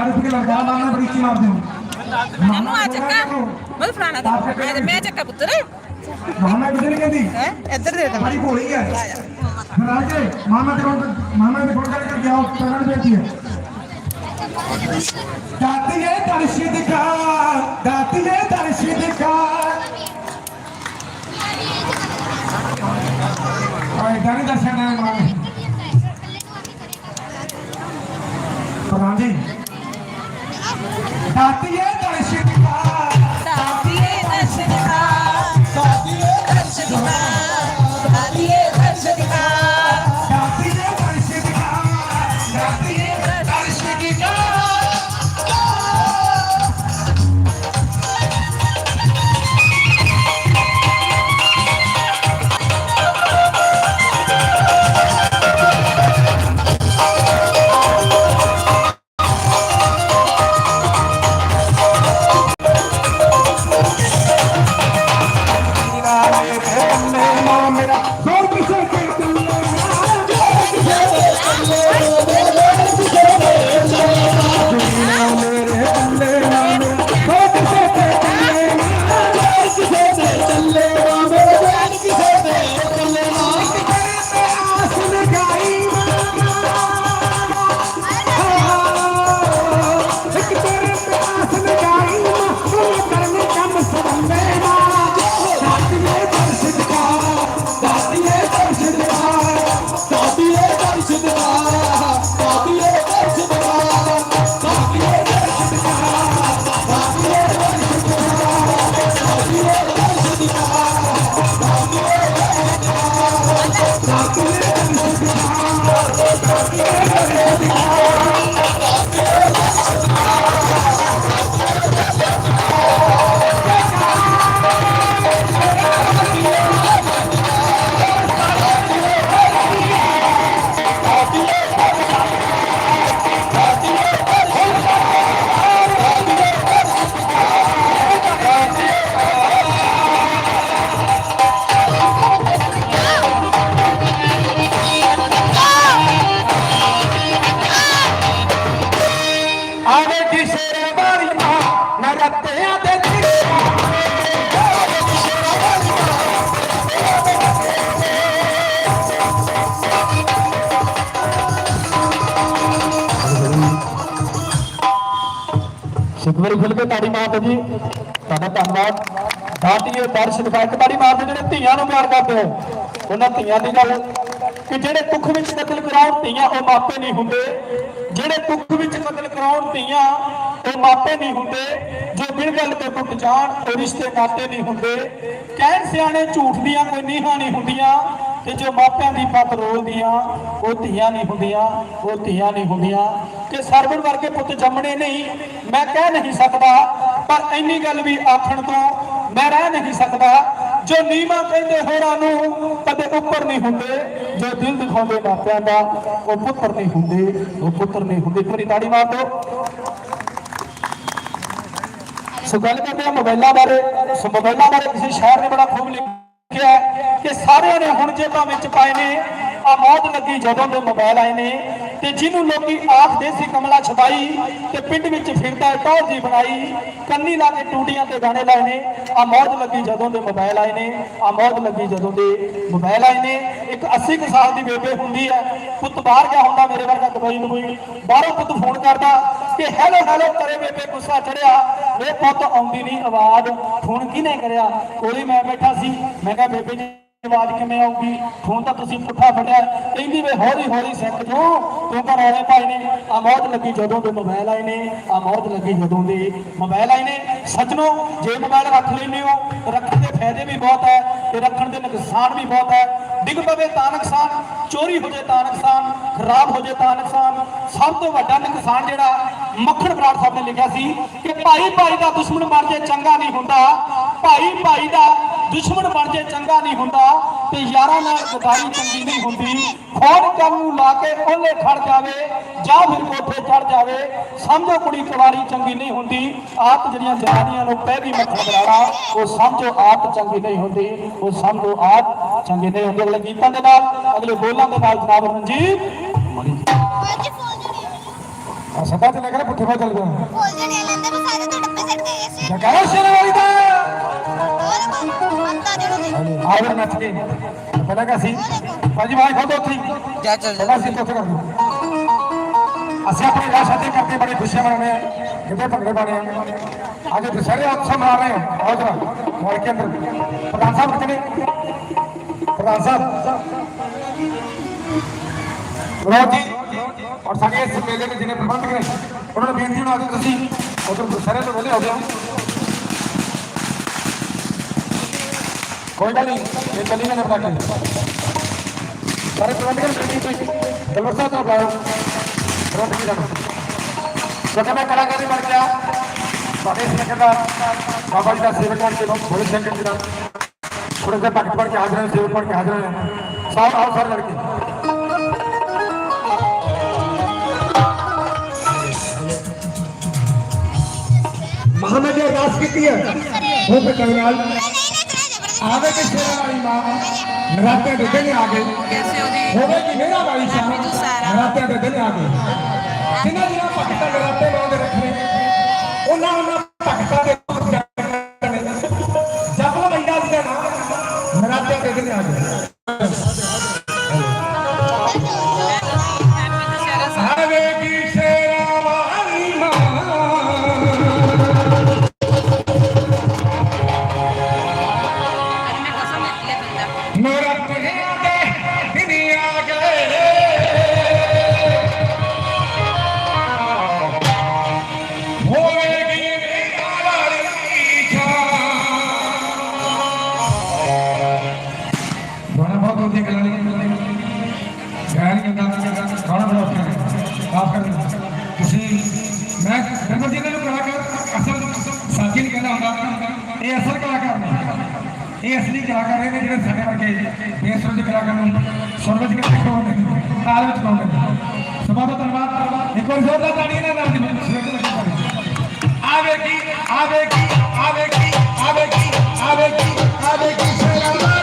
40 रुपए लग जाओ मांगना बड़ी की मार दूँ। ननु आ चक्का। बोल फलाना दे मैं मैं चक्का पुत्र। मामा किधर गई है? इधर दे हमारी भोली है। राजे मामा के मामा ने फ़ोन करके क्या प्रणाम देती है। दाती है दर्शित का दाती है दर्शित का और इधर दर्शन है मामा Gracias. ਸੁਖਵਰੀ ਖੁੱਲ ਕੇ ਤਾੜੀ ਮਾਰਦੇ ਜੀ। ਤੁਹਾਡਾ ਧੰਨਵਾਦ। ਦਾਤੀਏ ਦਰਸ਼ਨ ਦਿਖਾ ਇੱਕ ਤਾੜੀ ਮਾਰਦੇ ਜਿਹੜੇ ਧੀਆਂ ਨੂੰ ਪਿਆਰ ਕਰਦੇ ਹੋ। ਉਹਨਾਂ ਧੀਆਂ ਦੀ ਗੱਲ ਕਿ ਜਿਹੜੇ ਦੁੱਖ ਵਿੱਚ ਕਤਲ ਕਰਾਉਣ ਧੀਆਂ ਉਹ ਮਾਪੇ ਨਹੀਂ ਹੁੰਦੇ। ਜਿਹੜੇ ਦੁੱਖ ਵਿੱਚ ਕਤਲ ਕਰਾਉਣ ਧੀਆਂ ਉਹ ਮਾਪੇ ਨਹੀਂ ਹੁੰਦੇ। ਜੋ ਬਿਨ ਗੱਲ ਤੇ ਟੁੱਟ ਜਾਣ ਉਹ ਰਿਸ਼ਤੇ ਨਾਤੇ ਨਹੀਂ ਹੁੰਦੇ। ਕਹਿਣ ਸਿਆਣੇ ਝੂਠ ਦੀਆਂ ਕੋਈ ਨੀਹਾਂ ਨਹੀਂ ਹੁੰਦੀਆਂ। ਤੇ ਜੋ ਮਾਪਿਆਂ ਦੀ ਪੱਤ ਰੋਲਦੀਆਂ, ਉਹ ਧੀਆਂ ਨਹੀਂ ਹੁੰਦੀਆਂ, ਉਹ ਧੀਆਂ ਨਹੀਂ ਹੁੰਦੀਆਂ। ਕਿ ਸਰਵਣ ਵਰਗੇ ਪੁੱਤ ਜੰਮਣੇ ਨਹੀਂ, ਮੈਂ ਕਹਿ ਨਹੀਂ ਸਕਦਾ, ਪਰ ਇੰਨੀ ਗੱਲ ਵੀ ਆਖਣ ਤੋਂ ਮੈਂ ਰਹਿ ਨਹੀਂ ਸਕਦਾ। ਜੋ ਨੀਵਾਂ ਕਹਿੰਦੇ ਹੋਰਾਂ ਨੂੰ, ਕਦੇ ਉੱਪਰ ਨਹੀਂ ਹੁੰਦੇ। ਜੋ ਦਿਲ ਦਿਖਾਉਂਦੇ ਮਾਪਿਆਂ ਦਾ, ਉਹ ਪੁੱਤਰ ਨਹੀਂ ਹੁੰਦੇ, ਉਹ ਪੁੱਤਰ ਨਹੀਂ ਹੁੰਦੇ। ਇੱਕ ਵਾਰੀ ਤਾੜੀ ਮਾਰ ਦਿਓ। ਸੋ ਗੱਲ ਕਰਦੇ ਆ ਮੋਬਾਈਲਾਂ ਬਾਰੇ। ਸੋ ਮੋਬਾਈਲਾਂ ਬਾਰੇ ਕਿਸੇ ਸ਼ਾਇਰ ਨੇ ਬੜਾ ਖੂਬ ਲਿਖਿਆ ਹੈ ਕਿ ਸਾਰਿਆਂ ਨੇ ਹੁਣ ਜੇਬਾਂ ਵਿੱਚ ਪਾਏ ਨੇ। ਆ ਮੌਤ ਲੱਗੀ ਜਦੋਂ ਦੇ ਮੋਬਾਈਲ ਆਏ ਨੇ। ਤੇ ਜਿਹਨੂੰ ਲੋਕੀ ਆਖਦੇ ਸੀ ਕਮਲਾ ਛਪਾਈ ਤੇ ਪਿੰਡ ਵਿੱਚ ਫਿਰਦਾ ਟੌਰ ਜੀ ਬਣਾਈ, ਕੰਨੀ ਲਾ ਕੇ ਟੂਟੀਆਂ ਤੇ ਗਾਣੇ ਲਾਏ ਨੇ ਆ ਮੌਜ ਲੱਗੀ ਜਦੋਂ ਦੇ ਮੋਬਾਈਲ ਆਏ ਨੇ ਆ ਮੌਜ ਲੱਗੀ ਜਦੋਂ ਦੇ ਮੋਬਾਈਲ ਆਏ ਨੇ। ਇੱਕ 80 ਕੁ ਸਾਲ ਦੀ ਬੇਬੇ ਹੁੰਦੀ ਹੈ, ਪੁੱਤ ਬਾਹਰ ਗਿਆ ਹੁੰਦਾ ਮੇਰੇ ਵਰਗਾ ਦਵਾਈ ਨੂੰ ਬਾਹਰੋਂ ਪੁੱਤ ਫੋਨ ਕਰਦਾ ਕਿ ਹੈਲੋ ਹੈਲੋ ਕਰੇ ਬੇਬੇ ਗੁੱਸਾ ਚੜਿਆ। ਵੇ ਪੁੱਤ, ਆਉਂਦੀ ਨਹੀਂ ਆਵਾਜ਼, ਫੋਨ ਕਿਹਨੇ ਕਰਿਆ? ਕੋਲੇ ਮੈਂ ਬੈਠਾ ਸੀ, ਮੈਂ ਕਿਹਾ, ਬੇਬੇ ਜੀ, ਆਵਾਜ਼ ਕਿਵੇਂ ਆਊਗੀ? ਫੋਨ ਤਾਂ ਤੁਸੀਂ ਪੁੱਠਾ ਫੜਿਆ। ਕਹਿੰਦੀ, ਵੇ ਹੌਲੀ ਹੌਲੀ ਸਿੱਖ ਜੋ ਤੂੰ ਤਾਂ ਰੌਲੇ ਨੇ ਆ ਮੌਤ ਲੱਗੀ ਜਦੋਂ ਦੇ ਮੋਬਾਈਲ ਆਏ ਨੇ ਆ ਮੌਤ ਲੱਗੀ ਜਦੋਂ ਦੇ ਮੋਬਾਈਲ ਆਏ ਨੇ। ਸੱਜਣੋ ਜੇ ਮੋਬਾਈਲ ਰੱਖ ਲੈਂਦੇ ਹੋ, ਰੱਖਣ ਦੇ ਫਾਇਦੇ ਵੀ ਬਹੁਤ ਹੈ ਤੇ ਰੱਖਣ ਦੇ ਨੁਕਸਾਨ ਵੀ ਬਹੁਤ ਹੈ। ਡਿੱਗ ਪਵੇ ਤਾਂ ਨੁਕਸਾਨ, ਚੋਰੀ ਹੋ ਜੇ ਤਾਂ ਨੁਕਸਾਨ, ਖਰਾਬ ਹੋ ਜੇ ਤਾਂ ਨੁਕਸਾਨ। ਸਭ ਤੋਂ ਵੱਡਾ ਨੁਕਸਾਨ ਜਿਹੜਾ ਮੱਖਣ ਬਰਾੜ ਸਾਹਿਬ ਨੇ ਲਿਖਿਆ ਸੀ ਕਿ ਭਾਈ ਭਾਈ ਦਾ ਦੁਸ਼ਮਣ ਬਣ ਜੇ ਚੰਗਾ ਨਹੀਂ ਹੁੰਦਾ, ਭਾਈ ਭਾਈ ਦਾ ਦੁਸ਼ਮਣ ਬਣ ਜੇ ਚੰਗਾ ਨਹੀਂ ਹੁੰਦਾ ਤੇ ਯਾਰਾਂ ਨਾਲ ਗਦਾਰੀ ਚੰਗੀ ਨਹੀਂ ਹੁੰਦੀ। ਖੋੜ ਕੰਮ ਨੂੰ ਲਾ ਕੇ ਉਹਲੇ ਖੜ ਜਾਵੇ ਜਾਂ ਫਿਰ ਕੋਠੇ ਚੜ ਜਾਵੇ। ਸਮਝੋ ਕੁੜੀ ਕੁਵਾਰੀ ਚੰਗੀ ਨਹੀਂ ਹੁੰਦੀ। ਆਪ ਜਿਹੜੀਆਂ ਜਨਾਨੀਆਂ ਨੂੰ ਪਹਿਲੀ ਮੱਖਣ ਬਰਾੜਾ ਉਹ ਸਮਝੋ ਆਪ ਚੰਗੀ ਨਹੀਂ ਹੁੰਦੀ। ਉਹ ਸਮਝੋ ਆਪ ਚੰਗੀ ਨਹੀਂ ਹੁੰਦੀ। ਅਗਲੇ ਗੀਤਾਂ ਦੇ ਨਾਲ ਅਗਲੇ ਬੋਲਾਂ ਦੇ ਨਾਲ ਜਨਾਬ ਰਣਜੀਤ। ਸਦਾ ਤੇ ਲੱਗਣਾ ਪੁੱਠੇ ਪਾ ਚੱਲ ਗਿਆ ਤੇ ਡੱਬੇ ਗਏ ਦੇ ਫਿਰ ਨੱਚ ਕੇ ਪਤਾ ਕਾ ਸੀ? ਭਾਜੀ ਬਾਈ ਖੋਦੋ ਉੱਥੇ। ਜਾ ਚੱਲ ਜਾ ਅਸੀਂ ਉੱਥੇ ਕਰ ਦੂੰ ਅਸੀਂ ਆਪਣੇ ਵਿਆਹ ਸ਼ਾਦੀ ਕਰਕੇ ਬੜੇ ਖੁਸ਼ੀਆਂ ਮਨਾਉਂਦੇ ਆ ਕਿਤੇ ਭੰਗੜੇ ਪਾਣੇ ਆ ਅੱਜ ਦੁਸਹਿਰੇ ਉਤਸਵ ਮਨਾ ਰਹੇ ਹਾਂ। ਆਓ ਜਰਾ ਮੋੜ ਕੇ ਅੰਦਰ। ਪ੍ਰਧਾਨ ਸਾਹਿਬ ਕਿਤੇ ਪ੍ਰਧਾਨ ਸਾਹਿਬ। ਲੋ ਜੀ ਔਰ ਸਾਡੇ ਇਸ ਮੇਲੇ ਦੇ ਜਿਹਨੇ ਪ੍ਰਬੰਧਕ ਨੇ ਉਹਨਾਂ ਨੂੰ ਬੇਨਤੀ ਬਣਾ ਦਿਓ ਤੁਸੀਂ। ਉਧਰ ਦੁਸਹਿਰੇ ਤੋਂ ਵੇਲੇ ਹੋ ਗਏ ਹੋ ਕੋਈ ਗੱਲ ਨਹੀਂ ਇਹ ਚੱਲੀ ਨਾ ਬਣਾ ਕੇ ਸਾਰੇ ਪ੍ਰਬੰਧਕਾਂ ਨੂੰ ਬੇਨਤੀ ਤੁਸੀਂ ਦਲਵਰ ਸਾਹਿਬ ਤੋਂ ਬੁਲਾਓ ਪ੍ਰਬੰਧਕੀ ਦਾ ਜਦੋਂ ਮੈਂ ਕਲਾਕਾਰੀ ਬਣ ਗਿਆ ਸਾਡੇ ਇਸ ਦਾ ਬਾਬਾ ਜੀ ਦਾ ਸੇਵਕ ਬਣ ਕੇ ਬੋਲੇ ਸਿੰਘ ਜੀ ਦਾ ਥੋੜੇ ਜਿਹਾ ਭਗਤ ਬਣ ਕੇ ਹਾਜ਼ਰ ਹੋਏ ਸੇਵਕ ਆਵੇ ਕਿ ਸ਼ੇਰਾਂ ਵਾਲੀ ਮਾਂ ਨਰਾਤੇ ਦੇ ਦਿਨ ਆ ਗਏ। ਕੈਸੇ ਉਹਦੀ? ਹੋਵੇ ਕਿ ਮੇਰਾ ਵਾਲੀ ਸ਼ਾਮ ਨਰਾਤੇ ਦੇ ਦਿਨ ਆ ਗਏ। ਜਿਨ੍ਹਾਂ ਜਿਨ੍ਹਾਂ ਭਗਤਾਂ ਨਰਾਤੇ ਲਾਉਂਦੇ ਰੱਖਣੇ ਉਹਨਾਂ ਉਹਨਾਂ ਭਗਤਾਂ ਦੇ ਇਹ ਅਸਲ ਕਲਾਕਾਰ ਨੇ। ਇਹ ਅਸਲੀ ਕਲਾਕਾਰ ਇਹ ਨੇ ਜਿਹੜੇ ਸਾਡੇ ਵਰਗੇ ਬੇਸੁਰ ਦੇ ਕਲਾਕਾਰ ਨੂੰ ਸੁਰ ਵਿੱਚ ਕਿਤੇ ਪਾਉਂਦੇ ਨੇ ਤਾਲ ਵਿੱਚ ਪਾਉਂਦੇ ਨੇ ਸਭਾ ਦਾ ਧੰਨਵਾਦ। ਇੱਕ ਵਾਰ ਜ਼ੋਰਦਾਰ ਤਾੜੀਆਂ ਨਾਲ। ਨਾਲ ਦੀ ਸਵੇਰ ਤੋਂ ਲੱਗੀ ਪਾਣੀ ਆਵੇਗੀ ਆਵੇਗੀ ਆਵੇਗੀ ਆਵੇਗੀ ਆਵੇਗੀ ਆਵੇਗੀ